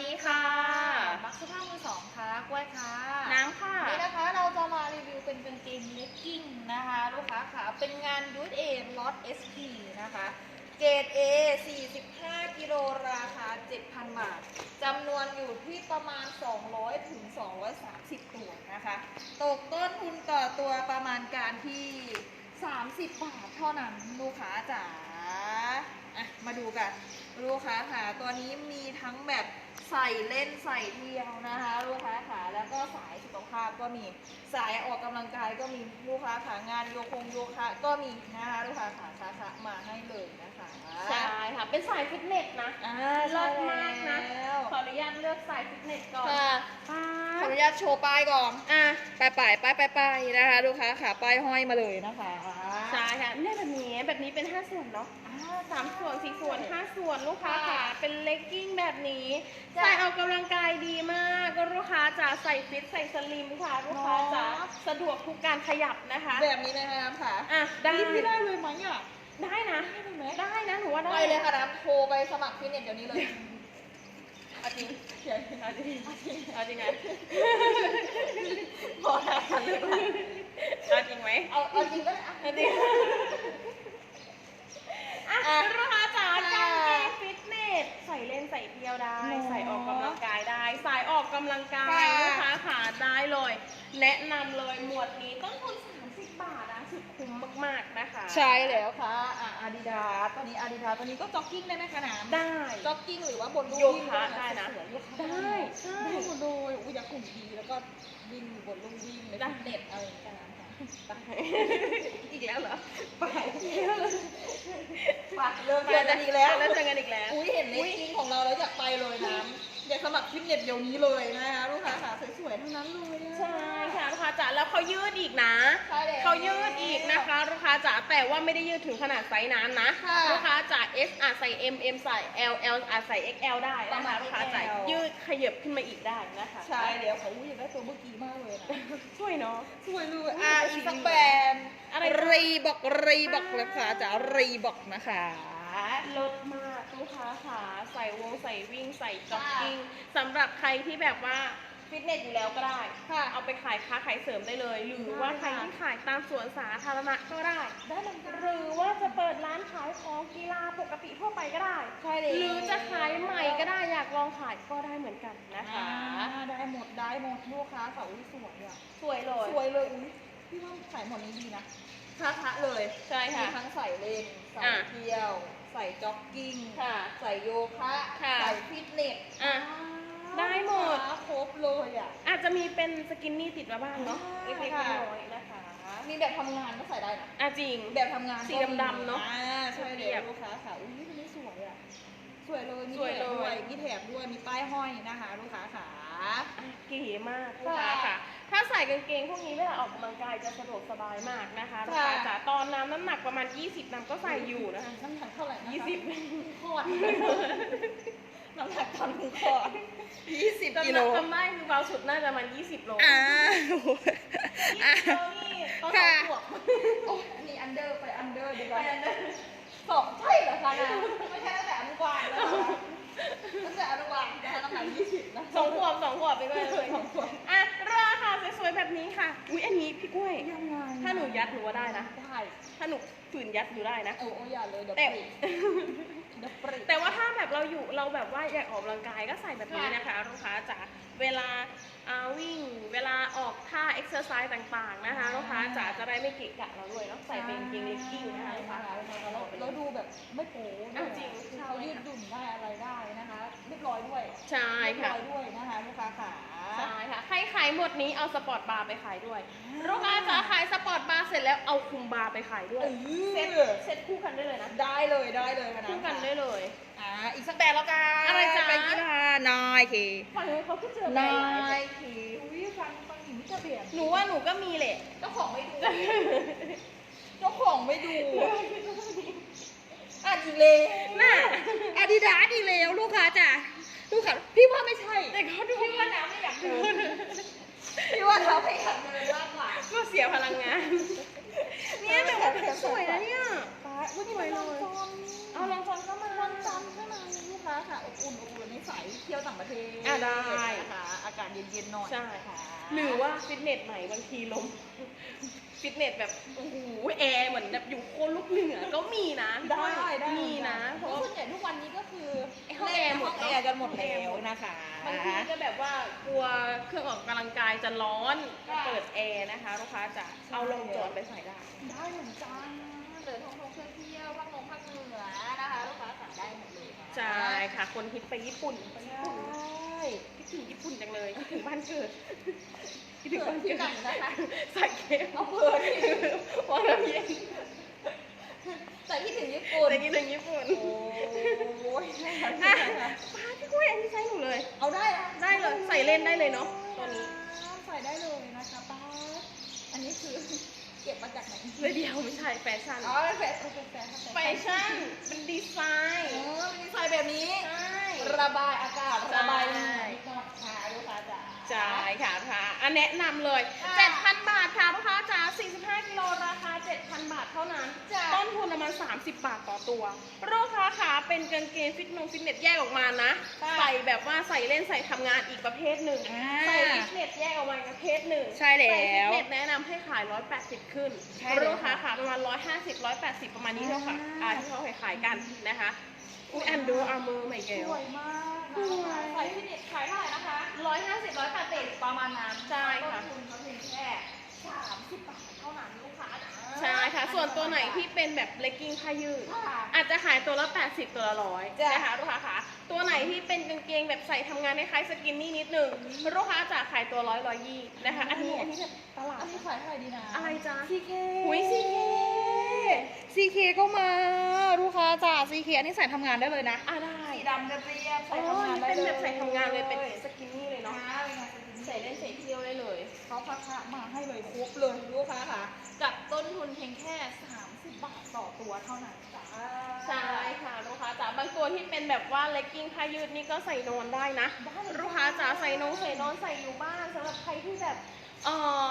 ดีค่ะ มักซ์ผ้ามือสองค่ะกล้วยค่ะ น้ำค่ะ นี่นะคะเราจะมารีวิวเป็นกางเกงเลกกิ้งนะคะ ลูกค้าค่ะ เป็นงาน u ู a ล็อต SP นะคะ เกรด A 45 กิโลราคา 7,000 บาท จำนวนอยู่ที่ประมาณ 200 ถึง 230 ตัวนะคะ ตกต้นทุนต่อตัวประมาณการที่ 30 บาทเท่านั้นลูกค้าจ๋าอะมาดูกัน ลูกค้าค่ะ ตัวนี้มีทั้งแบบ ใส่เล่นใส่เที่ยวนะคะลูกค้าค่ะแล้วก็สายสุขภาพก็มีสายออกกำลังกายก็มีลูกค้าค่ะงานโยคงโยคะก็มีนะคะลูกค้าค่ะสาขามาให้เลยนะคะใช่ค่ะเป็นสายฟิตเนสนะอ่าเลิศมากนะใช่แล้วขออนุญาตเลือกสายฟิตเนสก่อนค่ะป้าขออนุญาตโชว์ป้ายก่อนอะป้ายป้ายป้ายป้ายป้ายนะคะลูกค้าค่ะป้ายห้อยมาเลยนะคะ ใช่ค่ะเนี่ยแบบนี้แบบนี้เป็น 5 ส่วนเนาะอ่าสามส่วนสี่ส่วนห้าส่วนลูกค้าค่ะค่ะเป็นเลกกิ้งแบบนี้จ้ะใส่ออกกำลังกายดีมากก็ลูกค้าจะใส่ฟิตใส่สลิมค่ะลูกค้าจะเนาะ สะดวกทุกการขยับนะคะแบบนี้นะคะน้ำค่ะอะได้นี่พี่ได้เลยไหมอะได้นะ ได้เลยไหมได้นะหนูว่าได้ ไปเลยค่ะน้ำโทรไปสมัครฟิตเนสเดี๋ยวนี้เลย เอาจริงเดี๋ยวเอาจริงเอาจริงไงบอแล้วค่ะเลยเอาจริงไหมเอาเอาจริงก็ได้เอาจริงอะรู้ค้าจ๋าค่ะการเกงฟิตเนสใส่เล่นใส่เที่ยวได้เนอะใส่ออกกำลังกายได้ สายออกกำลังกายค่ะลูกค้าขาได้เลย แนะนำเลยหมวดนี้ต้นทุน30 บาทนะสุดคุ้มมากๆนะคะ ใช่แล้วค่ะอะอาดิดาตอนนี้อาดิดาตอนนี้ก็จ็อกกิ้งได้ไหมคะน้ำได้จ็อกกิ้งหรือว่าบนลู่โยวิ่งคะได้นะสวยๆโยคะได้ใช่ ได้หมดเลยอุ้ยอยากกลุ่มดีแล้วก็วิ่งบนลู่วิ่งในได้ฟิตเน็ตอะไรอย่างเงี้ยนะคะอีกแล้วเหรอไปไปเริ่มเจอกันอีกแล้ว แล้วเจอกันอีกแล้ว อุ้ยเห็นเลอุ๊สยกิ้งของเราแล้วอยากไปเลยน้ำ อยากสมัครฟิตเนสเดี๋ยวนี้เลยนะคะลูกค้าค่ะสวยๆทั้งนั้นเลยอะ ใช่ค่ะลูกค้าจ๋าแล้วเขายืดอีกนะใช่แล้วเขายืดอีกนะคะลูกค้าจ๋าแต่ว่าไม่ได้ยืดถึงขนาดไซส์นั้นนะค่ะลูกค้าจ๋า S อาจใส่ M M ใส่ L L อาจใส่ XL ได้ประนะมาคะณลูกค้าจ๋า XL ยืดขยับขึ้นมาอีกได้นะคะใช่เดี๋ยวเขาอุ้ยอยากได้ตัวเมื่อกี้มากเลยนะช่วยเนาะ สวยเลยอะอุ๊ยอีกสักแบรนด์อะไรรีบอกรีบอกเลยค่ะจ๋ารีบอกนะคะ ลดมาก ลูกค้าค่ะใส่วงใส่วิ่งใส่จ็อกกิ้งสำหรับใครที่แบบว่าฟิตเนสอยู่แล้วก็ได้ ค่ะเอาไปขายค้าขายเสริมได้เลย หรือว่าใครที่ขายตามสวนสาธารณะก็ได้ ได้เหมือนกันหรือว่าจะเปิดร้านขายของกีฬาปกติทั่วไปก็ได้ใช่เลย หรือจะขายใหม่ก็ได้อยากลองขายก็ได้เหมือนกันนะคะ อ่าได้หมดได้หมดลูกค้าค่ะอุ้ยสวยอะสวยเลยสวยเลยอุ้ยพี่ว่าขายหมดนี้ดีนะค้าคะเลย ใช่มีค่ะ ทั้งใส่เล่นใส่อะ เที่ยว ใส่จ็อกกิ้งค่ะใส่โยคะค่ะใส่ฟิตเนสอะได้หมดลูกค้าครบเลยอะอาจจะมีเป็นสกินนี่ติดมาบ้างเนาะอ่าเล็กๆค่ะน้อยๆนะคะมีแบบทำงานก็ใส่ได้นะอะจริง แบบทำงานสีดำๆเนอะอ่าใช่เลเรียยบลูกค้าค่ะอุ้ยตัวนี้สวยอะสวยเลยมีสวยแถเลยบด้วยมีแถบด้วยมีป้ายห้อยนะคะ ลูกค้าค่ะเก๋มากลูกค้าค่ะ ถ้าใส่กางเกงพวกนี้เวลาออกกำลังกายจะสะดวกสบายมากนะคะลูกค้าค่ะจ๋าตอนน้ำน้ำหนักประมาณ 20น้ำก็ใส่อยู่นะคะน้ำหนักเท่าไหร่นะคะ20คอดน้ำหนักตอนหนึ่งคอดยี่สิบจำกิโลจำได้คือเบาสุดน่าจะประมาณ20โลอ่า20อะโลนี่ตอนสอค่ะงขวบโอ้อันนี้อันเดอร์ไปอันเดอร์ดีกไปว่าอันนั้นสองใช่เหรอคะนะไม่ใช่ตั้งแต่อนุบาลแล้วนะคะตั้งแต่อนุบาลนะคะน้ำหนักยี่สิบนะสองขวบสองขวบไปเลยเลยสองขวบอะราคาส วยๆแบบนี้ค่ะ อุ๊ยอันนี้พี่กล้วย ยังไงถ้าหนูยัดหนูว่าได้นะ ได้ ถ้าหนูฝืนยัดหนูได้นะ โอ้โอ้อย่าเลยเดี๋ยวแต่ปริเดี๋ยวปริ แต่ว่าถ้าแบบเราอยู่เราแบบว่าอยากออกกำลังกายก็ใส่แบบนี้นะคะลูกค้าจ๋าเวลาอ่าวิ่งเวลาออกท่าเอ็กซ์ไซส์ต่างๆนะคะลูกค้าจ๋าจะได้ไม่เกะกะเราด้วยเนาะใส่เป็นกางเกงเลกกิ้งนะคะลูกค้าแล้วแล้วดูแบบไม่โป๊ด้วเอายจริงคือเขายืดหยุ่นได้อะไรได้นะคะเรียบร้อยด้วยใช่เรียบค่ะร้อยด้วยนะคะลูกค้าขาใช่ค่ะใครขายหมดนี้เอาสปอร์ตบาร์ไปขายด้วยลูกค้าจ๋าขายสปอร์ตบาร์เสร็จแล้วเอาคุมบาร์ไปขายด้วยเอเซ็ตอเซ็ตคู่กันได้เลยนะได้เลยได้เลยค่ะคู่กันได้เลยอ่าอีกสักแบบแล้วกันอะไรจ๊ะ เป็นกีฬานายคีฝั่งนู้นเขาก็เจอแบรนานด์หลายยคีอุ้ยฟังฟังหญิงจะเปลี่ยนหนูว่าหนูก็มีแหละเจ้าของไม่ดูเจ้าของไม่ดูอะอีกแล้วน่ะอาดิดาสอีกแล้วลูกค้าจ้ะลูกค้าพี่ว่าไม่ใช่แต่เขาดูพี่ว่าน้ำไม่อยากเดินพี่ว่าเขาไม่อยากเดินมากกว่าก็เสียพลังงานเนี่ยแต่ว่าสวยนะเนี่ยป้าอุ้ยนี่มันลองจอมเอาลองจอนเข้ามาลองจอมข้างในลูกค้าค่ะ อบอุ่นอบอุ่นในใสเที่ยวต่างประเทศอะได้ นะคะอากาศเย็นๆหน่อยใช่ค่ะหรือว่าฟิตเนสใหม่บางทีลม ฟิตเนสแบบโอ้โหแอร์เหมือนแบบอยู่โคนลูกเหนือก็มีนะพี่ได้ก้อยได้มีนะเพเพราะราะว่า ส่วนใหญ่ทุกวันนี้ก็คือห้องแอร์หมดห้องแอร์กันหมดแล้วนะคะบางทีก็แบบว่ากลัวเครื่องออกกำลังกายจะร้อนก็เปิดแอร์นะคะลูกค้าจะเอาลงจอดไปใส่ได้ ได้เหมือนกันเดินท่องท่องเที่ยวเที่ยวภาคลงภาคเหนือนะคะลูกค้าสั่ง ได้หมดเลยนะใช่ค่ะ คนฮิตไปญี่ปุ่นไปญี่ใช่ปุ่นคิดถึงญี่ปุ่นจังเลยคิดถึงบ้านเกิดคิดถึงเกิดบ้านที่เกิดไหนนะคะสายเกมอำเภอที่วังน้ำเย็นแต่ที่ถึงญี่ปุ่นแต่คิดถึงญี่ปุ่น โอ้ยอะป้าพี่กล้วยอันนี้ใช้หนูเลย เอาได้อะได้เลยใส่เล่นได้เลยเนอะตัวนี้ใส่ได้เลยนะคะป้าอันนี้คือ เก็บมาจากไหนเลยเดียวไม่ใช่แฟชั่นอ๋อเป็นแฟชั่นเป็นแฟชั่นแฟชั่นเป็นดีไซเอน์อเป็นดีไซน์แบบนี้ ใช่ ระบายอากาศใช่ระบาย ใช่ค่ะค่ะอันแนะนำเลย ค่ะ7,000 บาทค่ะลูกค้าจ๋า45กิโลราคา 7,000 บาทเท่านั้น จ้ะ ต้นทุนประมาณ 30 บาทต่อตัวลูกค้าขาเป็นกางเกงฟิตนงฟิตเนสแยกออกมานะ ค่ะใส่แบบว่าใส่เล่นใส่ทำงานอีกประเภทหนึ่ง อ่าใส่ฟิตเนสแยกออกมาอีกประเภทหนึ่งใช่แล้วใส่ฟิตเนสแนะนำให้ขาย 180 ขึ้นใช่แล้วลูกค้าขาประมาณ 150 180 ประมาณนี้เท่าค่ะอ่า อ่าที่เขาขายกันนะคะ อุ้ยอันดูอาร์เมอร์ใหม่แก้สววยมากสนะ 150 180ประมาณนั้นใช่ค่ะต้นทุนเขาเพียงแค่30บาทเท่านั้นลูกค้าจ๋าใช่ค่ะ ส่วนตัวไหนที่เป็นแบบเลกกิ้งผ้ายืด ค่ะ อาจจะขายตัวละ 80 ตัวละร้อยจ้ะนะคะลูกค้าคะตัวไหนที่เป็นกางเกงแบบใส่ทำงานคล้ายๆสกินนี่นิดนึงลูกค้าจะขายตัวร้อยร้อยยี่นะคะ อันนี้อันนี้แบบตลาดอันนี้ขายเท่าไหร่ดีนะอะไรจ๊ะ ซีเคหุยซีเคซีเคก็มา ลูกค้าจ๋าซีเคอันนี้ใส่ทำงานได้เลยนะ อะได้สีดำเรียบๆอ๋ใส่อทำงานได้เป็นเลย แบบใส่ทำงานเลยเป็นสกินนี่ เลยเขาพักะมาให้เลยครบเลยลูกค้าค่ะกับต้นทุนเพียงแค่ 30 บาทต่อตัวเท่านั้นจ้าใช่ค่ะลูกค้าจ๋าบางตัวที่เป็นแบบว่าเลกกิ้งผ้ายืดนี่ก็ใส่นอนได้นะได้เลยลูกค้าจ๋าใส่นงใส่นอนใส่อยู่บ้านสำหรับใครที่แบบเออ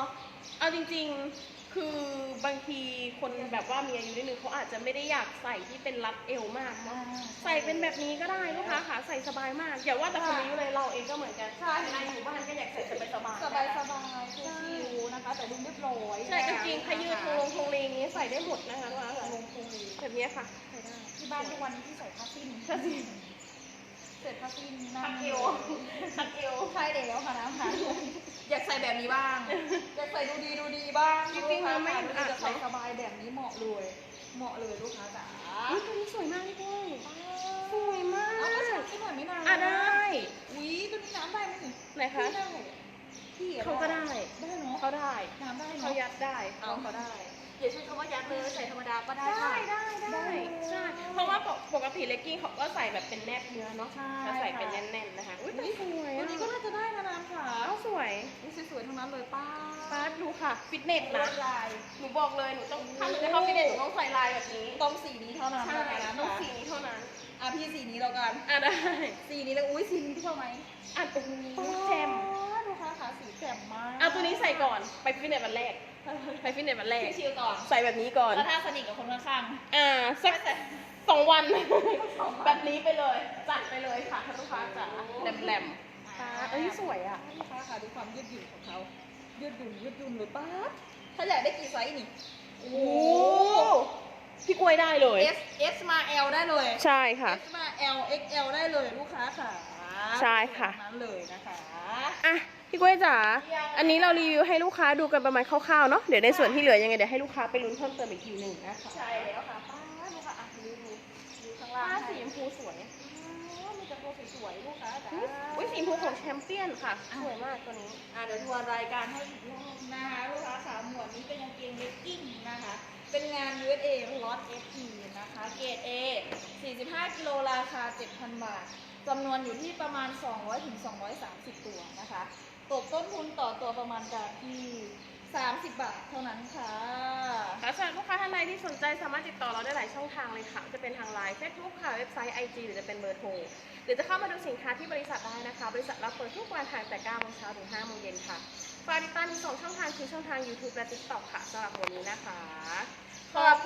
เอาจริง ๆ คือบางทีคนแบบว่ามีอายุนิดนึงเขาอาจจะไม่ได้อยากใส่ที่เป็นรัดเอวมากเนาะใส่เป็นแบบนี้ก็ได้ลูกค้าค่ะใส่สบายมากอย่าว่าแต่คนอายุเลยเราเองก็เหมือนกันใช่ในหมู่บ้านก็อยากใส่สบายสบายสบายสบายๆชิวๆนะคะ แต่ดูเรียบร้อยใช่กางเกงผ้ายืดทงลงทงเลงนี้ใส่ได้หมดนะคะลูกค้าค่ะลงพุงแบบนี้ค่ะใส่ได้ที่บ้านทุกวันนี้ที่ใส่ผ้าสิ้นผ้าสิ้น เสร็จผ้าสิ้นทักเอวทักเอวใช่แล้วค่ะนะคะอยากใส่แบบนี้บ้าง อยากใส่ดูดีดูดีบ้างจริงๆมันไม่ลูกอัค้าดจะใส่เนอะสบายแบบนี้เหมาะเลย เหมาะเลยลูกค้าจ๋าอุ๊ยตัวนี้สวยมากพี่ปุ้ยสวยมากเอาก็ใส่ที่หน่อยไม่นานอะได้ อุ้ยตัวนี้น้ำได้ไหมนี่ไหนคะ พี่ได้พี่อะเขาก็ได้ ได้เนาะเขาได้ น้ำได้เขาเนาะยัดได้เอาเขาได้ อย่าใช้คำว่ายัดเลยใส่ธรรมดาก็ได้ได้ค่ะ ได้ได้ ใช่ เพราะว่าปกติเลกกิ้งเขาก็ใส่แบบเป็นแนบเนื้อเนาะใช่จะใส่เป็นค่ะ แน่นๆนะคะ อุ้ยตัวนี้สวยตัวอะนี้ก็น่าจะได้นะน้ำค่ะเอาสวยนี่สวยๆทั้งนั้นเลยป้าป้าดูค่ะ ฟิตเนสลนะวดลายหนูบอกเลย หนูต้องถ้าหนูจะเข้าฟิตเนสหนูต้องใส่ลายแบบนี้ต้องสีนี้เท่านั้นใช่นะคะต้องน้ำสีค่ะนี้เท่านั้น อะพี่สีนี้แล้วกัน อะได้ สีนี้เลยอุ้ยสีนี้พี่ชอบไหมอะโอ้โหแจมลูกค้าขาสีแจ่มมากเอาตัวนี้ใส่ก่อน ไปฟิตเนสวันแรก ไปฟิตเนสวันแรกชิวๆก่อนใส่แบบนี้ก่อน แล้วถ้าสนิทกับคนข้างอ่าๆสักไม่ใส่สองวันสองวัน แบบนี้ไปเลย จัดไปเลยค่ะท่านลูกค้าจ๋าแหลมๆป้าเอ้ยสวยอะลูกค้าค่ะดูความยืดหยุ่นของเขา ยืดหยุ่นยืดหยุ่นเลยป้าดถ้าอยากได้กี่ไซส์นี่ โอ้พี่กล้วยได้เลย S S มา L ได้เลย ใช่ค่ะ S มา L XL ได้เลยลูกค้าค่ะ ใช่ค่ะตรงนั้นเลยนะคะ อะ พี่กล้วยจ๋า อันนี้เรารีวิวให้ลูกค้าดูกันประมาณคร่าวๆเนาะ เดี๋ยวในส่วนที่เหลือยังไงเดี๋ยวให้ลูกค้าไปลุ้นเพิ่มเติมอีกทีหนึ่งนะคะใช่แล้วค่ะป้าลูกค้าอะดูดูดูข้างล่างผ้าให้สีชมพูสวยอ๋อมีแต่ตัวสวยๆลูกค้าจ้าอุ้ยสีชมพูของแชมเปี้ยนค่ะ สวยมากตัวนี้ อะเดี๋ยวทัวร์รายการให้อีกรอบนะคะลูกค้าสามหมวดนี้เป็นกางเกงเลกกิ้งนะคะ เป็นงาน USA Lot FE นะคะ เกรด A 45กิโลราคา 7,000 บาทจำนวนอยู่ที่ประมาณ 200ถึง230 ตัวนะคะ ตกต้นทุนต่อตัวประมาณการที่ 30 บาทเท่านั้นค่ะ ค่ะสำหรับลูกค้าท่านใดที่สนใจสามารถติดต่อเราได้หลายช่องทางเลยค่ะ จะเป็นทางไลน์ Facebook ค่ะ เว็บไซต์ IG หรือจะเป็นเบอร์โทร หรือจะเข้ามาดูสินค้าที่บริษัทได้นะคะ บริษัทเราเปิดทุกวันทางแต่9โมงเช้าถึง5โมงเย็นค่ะ ฝากติดตามอีกสองช่องทางคือช่องทาง YouTube และ TikTok ค่ะสำหรับวันนี้นะคะ ขอบ